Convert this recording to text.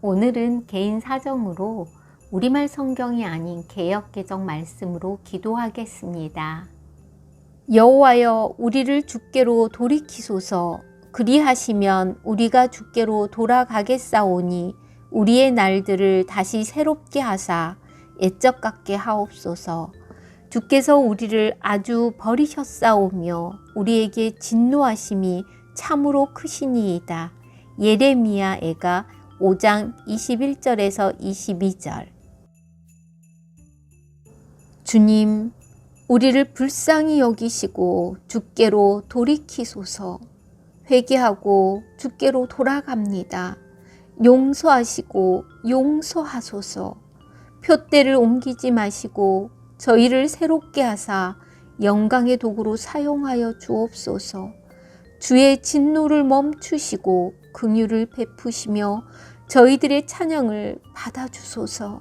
오늘은 개인 사정으로 우리말 성경이 아닌 개역개정 말씀으로 기도하겠습니다. 여호와여 우리를 주께로 돌이키소서 그리하시면 우리가 주께로 돌아가겠사오니 우리의 날들을 다시 새롭게 하사 옛적 같게 하옵소서 주께서 우리를 아주 버리셨사오며 우리에게 진노하심이 참으로 크시니이다. 예레미야 애가 5장 21절에서 22절. 주님, 우리를 불쌍히 여기시고 주께로 돌이키소서. 회개하고 주께로 돌아갑니다. 용서하시고 용서하소서. 표대를 옮기지 마시고 저희를 새롭게 하사 영광의 도구로 사용하여 주옵소서. 주의 진노를 멈추시고 긍휼을 베푸시며 저희들의 찬양을 받아 주소서